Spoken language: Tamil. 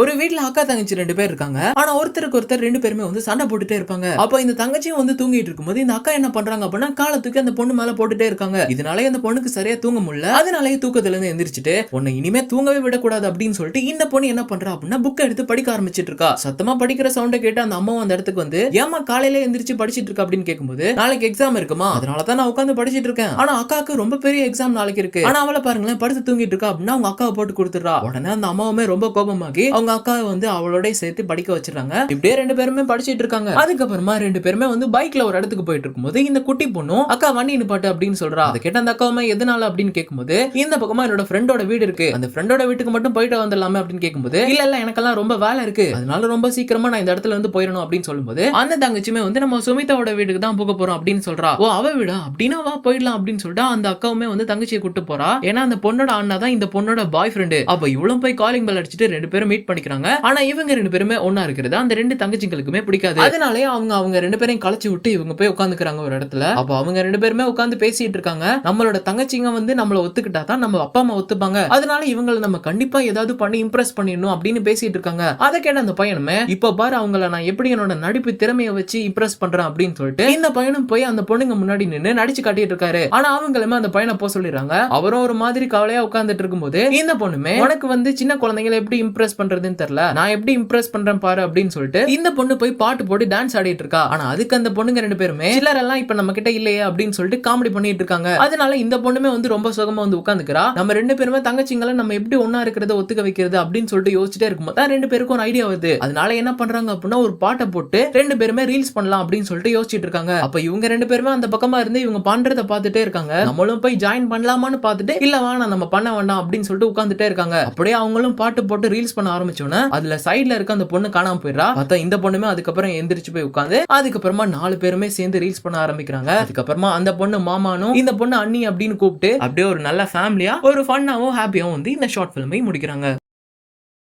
ஒரு வீட்ல அக்கா தங்கச்சி ரெண்டு பேர் இருக்காங்க. ஆனா ஒருத்தருக்கு ஒருத்தர் ரெண்டு பேருமே வந்து சண்டை போட்டுட்டே இருப்பாங்க. அப்ப இந்த தங்கச்சியும் வந்து தூங்கிட்டு இருக்கும்போது இந்த அக்கா என்ன பண்றாங்க அப்படின்னா காலை தூக்கி அந்த பொண்ணு மேல போட்டுட்டே இருக்காங்க. இதனாலே அந்த பொண்ணுக்கு சரியா தூங்க முடியல. அதனாலேயே தூக்கத்துல இருந்து எந்திரிச்சிட்டு உன்னை இனிமே தூங்கவே விடக்கூடாது அப்படின்னு சொல்லிட்டு இந்த பொண்ணு என்ன பண்றா அப்படின்னா புக் எடுத்து படிக்க ஆரம்பிச்சிட்டு இருக்கா. சத்தமா படிக்கிற சவுண்டை கேட்டு அந்த அம்மாவும் அந்த இடத்துக்கு வந்து ஏமா காலையில எந்திரிச்சு படிச்சிட்டு இருக்கா? அப்படின்னு கேட்கும்போது நாளைக்கு எக்ஸாம் இருக்குமா? அதனால தான் நான் உட்காந்து படிச்சிட்டு இருக்கேன். ஆனா அக்காவுக்கு ரொம்ப பெரிய எக்ஸாம் நாளைக்கு இருக்கு. ஆனா அவளை பாருங்களேன் படுத்து தூங்கிட்டு இருக்கா அப்படின்னா அவங்க அக்காவை போட்டு கொடுத்துறா உடனே அந்த அம்மாவுமே ரொம்ப கோபமாக்கி அவங்க அக்காவை வந்து அவளோட சேர்த்து படிக்க வச்சிடறாங்க. இப்படியே ரெண்டு பேருமே படிச்சிட்டு இருக்காங்க. அதுக்கப்புறமா ரெண்டு பேருமே வந்து பைக்ல ஒரு இடத்துக்கு போயிட்டு இருக்கும்போது இந்த குட்டி பொண்ணும் அக்கா வண்டி நிப்பாட்டு அப்படின்னு சொல்றா. அதை கேட்ட அந்த அக்காவுமே எதனால? அப்படின்னு கேட்கும்போது இந்த பக்கமா என்னோட ஃப்ரெண்டோட வீடு இருக்கு. அந்த ஃப்ரெண்டோட வீட்டுக்கு மட்டும் போயிட்டு வந்துடலாமே அப்படின்னு கேட்கும்போது இல்ல இல்ல எனக்கெல்லாம் ரொம்ப வேலை இருக்கு. அதனால ரொம்ப சீக்கிரமா நான் இந்த இடத்துல வந்து போயிடணும் அப்படின்னு சொல்லும்போது அந்த தங்கச்சியுமே வந்து நம்ம சுமிதாவோட வீட்டுக்கு தான் போக போறோம் அப்படின்னு சொல்றா. ஓ அவ வீடா? அப்படின்னா வா போயிடலாம் அப்படின்னு சொல்லிட்டு அந்த அக்காவுமே வந்து தங்கச்சியை கூட்டு போறா. ஏன்னா அந்த பொண்ணோட அண்ணா தான் இந்த பொண்ணோட பாய் ஃப்ரெண்டு அப்ப இவ்வளவு போய் காலிங் பெல் அடிச்சுட்டு ரெண்டு பேரும் மீட் பண்ணிக்கிறாங்க ஆனா இவங்க ரெண்டு பேருமே ஒன்னா இருக்கிறது. அந்த ரெண்டு தங்கச்சிங்களுக்குமே பிடிக்காது. அதனாலே அவங்க அவங்க ரெண்டு பேரையும் களைச்சு விட்டு இவங்க போய் உட்காந்துக்கிறாங்க ஒரு இடத்துல. அப்ப அவங்க ரெண்டு பேருமே உட்காந்து பேசிட்டு இருக்காங்க. நம்மளோட தங்கச்சிங்க வந்து நம்மள ஒத்துக்கிட்டா தான் நம்ம அப்பா அம்மா ஒத்துப்பாங்க. அதனால இவங்களை நம்ம கண்டிப்பா ஏதாவது பண்ணி இம்ப்ரெஸ் பண்ணிடணும் அப்படின்னு பேசிட்டு இருக்காங்க. அதை கேட்ட அந்த பையனுமே? இப்ப பாரு அவங்கள நான் எப்படி என்னோட நடிப்பு திறமையை வச்சு இம்ப்ரெஸ் பண்றேன் அப்படின்னு சொல்லிட்டு இந்த பையனும் போய் அந்த பொண்ணுங்க முன்னாடி நின்னு நடிச்சு காட்டிட்டு இருக்காரு. ஆனா அவங்களுமே அந்த பையனை போக சொல்லிடுறாங்க. அவரும் ஒரு மாதிரி கவலையா உட்காந்துட்டு இருக்கும்போது இந்த பொண்ணுமே உனக்கு வந்து சின்ன குழந்தைங்களை எப்படி இம்ப்ரெஸ் பண்றது? பண்றதுன்னு தெரியல. நான் எப்படி இம்ப்ரெஸ் பண்றேன் பாரு அப்படின்னு சொல்லிட்டு இந்த பொண்ணு போய் பாட்டு போட்டு டான்ஸ் ஆடிட்டு இருக்கா. ஆனா அதுக்கு அந்த பொண்ணுங்க ரெண்டு பேருமே சிலர் எல்லாம் இப்ப நம்ம கிட்ட இல்லையே அப்படின்னு சொல்லிட்டு காமெடி பண்ணிட்டு இருக்காங்க. அதனால இந்த பொண்ணுமே வந்து ரொம்ப சுகமா வந்து உட்காந்துக்கிறா. நம்ம ரெண்டு பேருமே தங்கச்சிங்களை நம்ம எப்படி ஒன்னா இருக்கிறத ஒத்துக்க வைக்கிறது அப்படின்னு சொல்லிட்டு யோசிச்சுட்டே இருக்கும்போது தான் ரெண்டு பேருக்கும் ஒரு ஐடியா வருது. அதனால என்ன பண்றாங்க அப்படின்னா ஒரு பாட்டை போட்டு ரெண்டு பேருமே ரீல்ஸ் பண்ணலாம் அப்படின்னு சொல்லிட்டு யோசிச்சுட்டு இருக்காங்க. அப்ப இவங்க ரெண்டு பேருமே அந்த பக்கமா இருந்து இவங்க பண்றத பார்த்துட்டே இருக்காங்க. நம்மளும் போய் ஜாயின் பண்ணலாமான்னு பார்த்துட்டு இல்ல வேணாம் நம்ம பண்ண வேண்டாம் அப்படின்னு சொல்லிட்டு உட்காந்துட்டே இருக்காங்க. அப்படியே அவங்களும் பாட்டு போட்டு ரீல்ஸ் பண்ண ஆரம்பிச்சோன்னா அதுல சைடுல இருக்க அந்த பொண்ணு காணாம போயிடுறா. பார்த்தா இந்த பொண்ணுமே அதுக்கப்புறம் எந்திரிச்சு போய் உட்காந்து அதுக்கப்புறமா நாலு பேருமே சேர்ந்து ரீல்ஸ் பண்ண ஆரம்பிக்கிறாங்க. அதுக்கப்புறமா அந்த பொண்ணு மாமானும் இந்த பொண்ணு அண்ணி அப்படின்னு கூப்பிட்டு அப்படியே ஒரு நல்ல ஃபேமிலியா ஒரு ஃபன்னாவும் ஹாப்பியாவும் வந்து இந்த ஷார்ட் ஃபிலிமை முடிக்கிறாங்க.